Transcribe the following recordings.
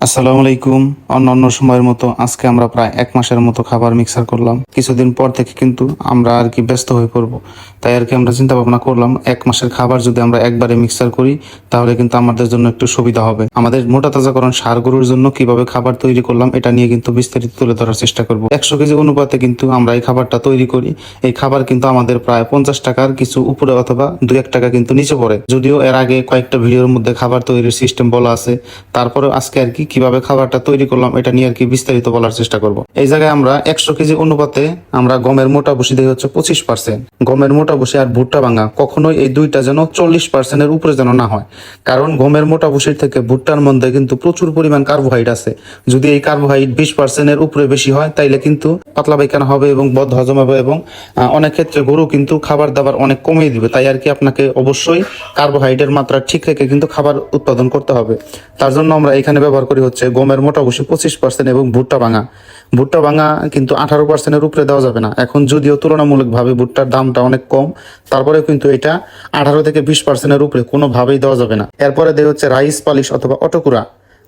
আসসালামু আলাইকুম। অন্য অন্য সময়ের মতো আজকে আমরা প্রায় এক মাসের মতো খাবার মিক্সার করলাম। কিছুদিন পর থেকে কিন্তু আমরা আর কি ব্যস্ত হয়ে পড়ব। তাই আর কি আমরা চিন্তা ভাবনা করলাম, এক মাসের খাবার যদি আমরা একবারে মিক্সার করি, তাহলে কিন্তু আমাদের জন্য একটু সুবিধা হবে। আমাদের মোটা তাজাকরণ সার গরুর জন্য কীভাবে খাবার তৈরি করলাম, এটা নিয়ে কিন্তু বিস্তারিত তুলে ধরার চেষ্টা করব। একশো কেজি অনুপাতে কিন্তু আমরা এই খাবারটা তৈরি করি। এই খাবার কিন্তু আমাদের প্রায় পঞ্চাশ টাকার কিছু উপরে অথবা দু এক টাকা কিন্তু নিচে পড়ে। যদিও এর আগে কয়েকটা ভিডিওর মধ্যে খাবার তৈরির সিস্টেম বলা আছে। তারপরে আজকে আর কি কীভাবে খাবারটা তৈরি করলাম, এটা নিয়ে আর কি বিস্তারিত বলার চেষ্টা করব। এই জায়গায় আমরা একশো কেজি অনুপাতে আমরা গমের মোটা বসি দিয়ে হচ্ছে পঁচিশ পার্সেন্ট। গমের মোটা বসি আর ভুট্টা ভাঙা কখনোই এই দুইটা যেন চল্লিশ পার্সেন্টের উপরে যেন না হয়। কারণ গমের মোটা বসির থেকে ভুট্টার মধ্যে কিন্তু প্রচুর পরিমাণ কার্বোহাইড আছে। যদি এই কার্বোহাইড বিশ পার্সেন্টের উপরে বেশি হয়, তাইলে কিন্তু পাতলা পায়খানা হবে এবং বদ হজম হবে এবং অনেক ক্ষেত্রে গরু কিন্তু খাবার দাবার অনেক কমিয়ে দিবে। তাই আর কি আপনাকে অবশ্যই কার্বোহাইড্রেটের মাত্রা ঠিক রেখে কিন্তু খাবার উৎপাদন করতে হবে। তার জন্য আমরা এখানে ব্যবহার করি হচ্ছে, গমের মোটা অবশ্যই পঁচিশ পার্সেন্ট এবং ভুট্টা ভাঙা। ভুট্টা ভাঙা কিন্তু আঠারো পার্সেন্টের উপরে দেওয়া যাবে না। এখন যদিও তুলনামূলকভাবে ভুট্টার দামটা অনেক কম, তারপরেও কিন্তু এটা আঠারো থেকে বিশ পার্সেন্টের উপরে কোনোভাবেই দেওয়া যাবে না। এরপরে দেয় হচ্ছে রাইস পালিশ অথবা অটোকুরা,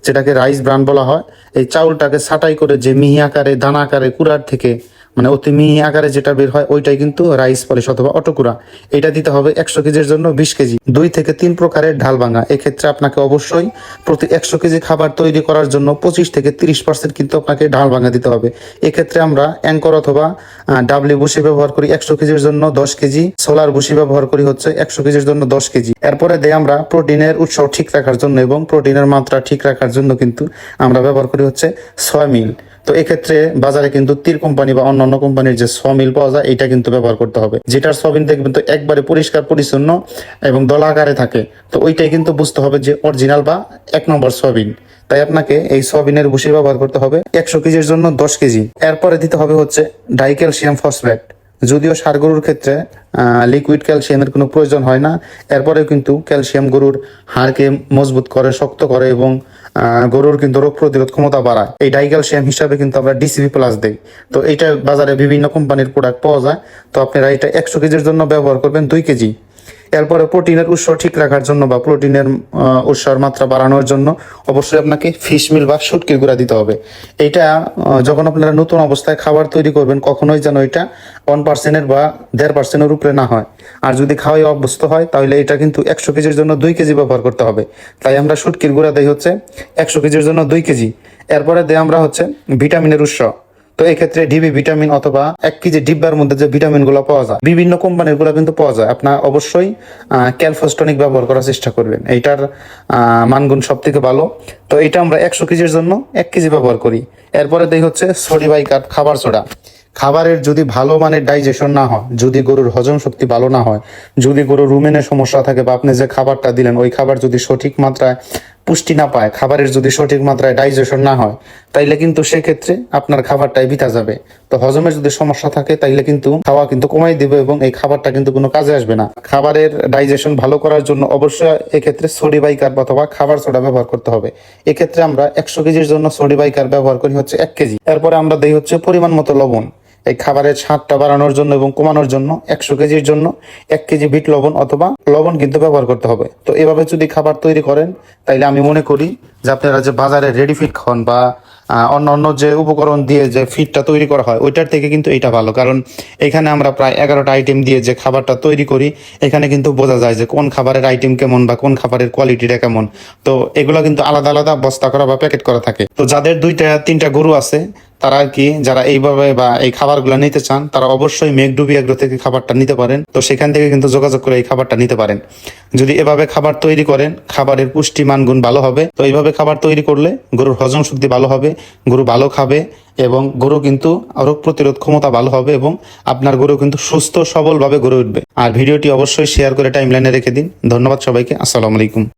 যেটাকে রাইস ব্রান্ড বলা হয়। এই চাউলটাকে ছাটাই করে যে মিহি আকারে, দানা আকারে, কুড়ার থেকে মানে অতি মিহি আকারে যেটা বের হয়, ওইটাই কিন্তু রাইস পলিশ অথবা অটোকুরা। এটা দিতে হবে একশো কেজির জন্য বিশ কেজি। দুই থেকে তিন প্রকারের ঢাল ভাঙা। এক্ষেত্রে আপনাকে অবশ্যই প্রতি একশো কেজি খাবার তৈরি করার জন্য পঁচিশ থেকে তিরিশ পার্সেন্ট কিন্তু আপনাকে ঢাল ভাঙা দিতে হবে। এক্ষেত্রে আমরা অ্যাঙ্কর অথবা ডাবলি বসি ব্যবহার করি একশো কেজির জন্য দশ কেজি, সোলার বসি ব্যবহার করি হচ্ছে একশো কেজির জন্য দশ কেজি। এরপরে দেয় আমরা প্রোটিনের উৎস ঠিক রাখার জন্য এবং প্রোটিনের মাত্রা ঠিক রাখার জন্য কিন্তু আমরা ব্যবহার করি হচ্ছে সয়াবিন তো এক্ষেত্রে বাজারে কিন্তু তীর কোম্পানি বা অন্যান্য কোম্পানির যে সমিল পাওয়া যায় এটা কিন্তু ব্যবহার করতে হবে। যেটার সয়াবিন দেখবেন তো একবারে পরিষ্কার, পরিচ্ছন্ন এবং দলাকারে থাকে। তো ওইটাই কিন্তু বুঝতে হবে যে অরিজিনাল বা এক নম্বর সয়াবিন তাই আপনাকে এই সয়াবিনের ভুসি ব্যবহার করতে হবে একশো কেজির জন্য দশ কেজি। এরপরে দিতে হবে হচ্ছে ডাইক্যালসিয়াম ফসফেট। যদিও সার গরুর ক্ষেত্রে লিকুইড ক্যালসিয়ামের কোনো প্রয়োজন হয় না। এরপরেও কিন্তু ক্যালসিয়াম গরুর হাড়কে মজবুত করে, শক্ত করে এবং গরুর কিন্তু রোগ প্রতিরোধ ক্ষমতা বাড়ায়। এই ডাইক্যালসিয়াম হিসাবে কিন্তু আমরা ডিসিপি প্লাস দেই। তো এটা বাজারে বিভিন্ন কোম্পানির প্রোডাক্ট পাওয়া যায়। তো আপনারা এটা একশো কেজির জন্য ব্যবহার করবেন দুই কেজি। এরপরে প্রোটিনের উৎস ঠিক রাখার জন্য বা প্রোটিনের উৎসর মাত্রা বাড়ানোর জন্য অবশ্যই আপনাকে ফিশ মিল বা শুটকির গুঁড়া দিতে হবে। এটা যখন আপনারা নতুন অবস্থায় খাবার তৈরি করবেন, কখনোই যেন এটা ওয়ান পার্সেন্টের বা দেড় পার্সেন্টের উপরে না হয়। আর যদি খাওয়াই অভ্যস্ত হয়, তাহলে এটা কিন্তু একশো কেজির জন্য দুই কেজি ব্যবহার করতে হবে। তাই আমরা শুটকির গুঁড়া দেই হচ্ছে একশো কেজির জন্য দুই কেজি। এরপরে দেয় আমরা হচ্ছে ভিটামিনের উৎস। তো এই ক্ষেত্রে ডিবি ভিটামিন অথবা এক কেজি ডিব্বার মধ্যে যে ভিটামিনগুলো পাওয়া যায়, বিভিন্ন কোম্পানিরগুলো কিন্তু পাওয়া যায়। আপনার অবশ্যই ক্যালফোস্টনিক ব্যবহার করার চেষ্টা করবেন। এইটার মানগুণ সব থেকে ভালো। তো এটা আমরা একশো কেজির জন্য এক কেজি ব্যবহার করি। এরপরে দেই হচ্ছে সোডিবাইকার খাবার সোডা খাবারের যদি ভালো মানের ডাইজেশন না হয়, যদি গরুর হজম শক্তি ভালো না হয়, যদি গরুর রুমেনের সমস্যা থাকে বা আপনি যে খাবারটা দিলেন, ওই খাবার যদি সঠিক মাত্রায় পুষ্টি না পায়, খাবারের যদি সঠিক মাত্রায় ডাইজেশন না হয়, তাইলে কিন্তু সেক্ষেত্রে আপনার খাবারটাই বিতা যাবে। তো হজমের যদি সমস্যা থাকে, তাইলে কিন্তু খাওয়া কিন্তু কমাই দিবে এবং এই খাবারটা কিন্তু কোনো কাজে আসবে না। খাবারের ডাইজেশন ভালো করার জন্য অবশ্যই এক্ষেত্রে সোডি বাইকার অথবা খাবার সোডা ব্যবহার করতে হবে। এক্ষেত্রে আমরা একশো কেজির জন্য সোডি বাইকার ব্যবহার করি হচ্ছে এক কেজি। এরপরে আমরা দেই হচ্ছে পরিমাণ মতো লবণ। এই খাবারের স্বাদটা বাড়ানোর জন্য এবং কমানোর জন্য একশো কেজির জন্য এক কেজি বিট লবণ অথবা লবণ কিন্তু ব্যবহার করতে হবে। তো এভাবে যদি খাবার তৈরি করেন, তাইলে আমি মনে করি যে আপনারা যে বাজারে রেডি ফিট খান বা অন্য অন্য যে উপকরণ দিয়ে যে ফিডটা তৈরি করা হয়, ওইটার থেকে কিন্তু এটা ভালো। কারণ এখানে আমরা প্রায় এগারোটা আইটেম দিয়ে যে খাবারটা তৈরি করি, এখানে কিন্তু বোঝা যায় যে কোন খাবারের আইটেম কেমন বা কোন খাবারের কোয়ালিটিটা কেমন। তো এগুলো কিন্তু আলাদা আলাদা বস্তা করা বা প্যাকেট করা থাকে। তো যাদের দুইটা, তিনটা গরু আছে, তারা আর কি, যারা এইভাবে বা এই খাবারগুলো নিতে চান, তারা অবশ্যই মেঘডুবি এগ্রো থেকে খাবারটা নিতে পারেন। তো সেখান থেকে কিন্তু যোগাযোগ করে এই খাবারটা নিতে পারেন। যদি এভাবে খাবার তৈরি করেন, খাবারের পুষ্টি মানগুণ ভালো হবে। তো এইভাবে খাবার তৈরি করলে গরুর হজম শক্তি ভালো হবে, গরু ভালো খাবে এবং গরু কিন্তু রোগ প্রতিরোধ ক্ষমতা ভালো হবে এবং আপনার গরু কিন্তু সুস্থ, সবলভাবে গড়ে উঠবে। আর ভিডিওটি অবশ্যই শেয়ার করে টাইমলাইনে রেখে দিন। ধন্যবাদ সবাইকে। আসসালামু আলাইকুম।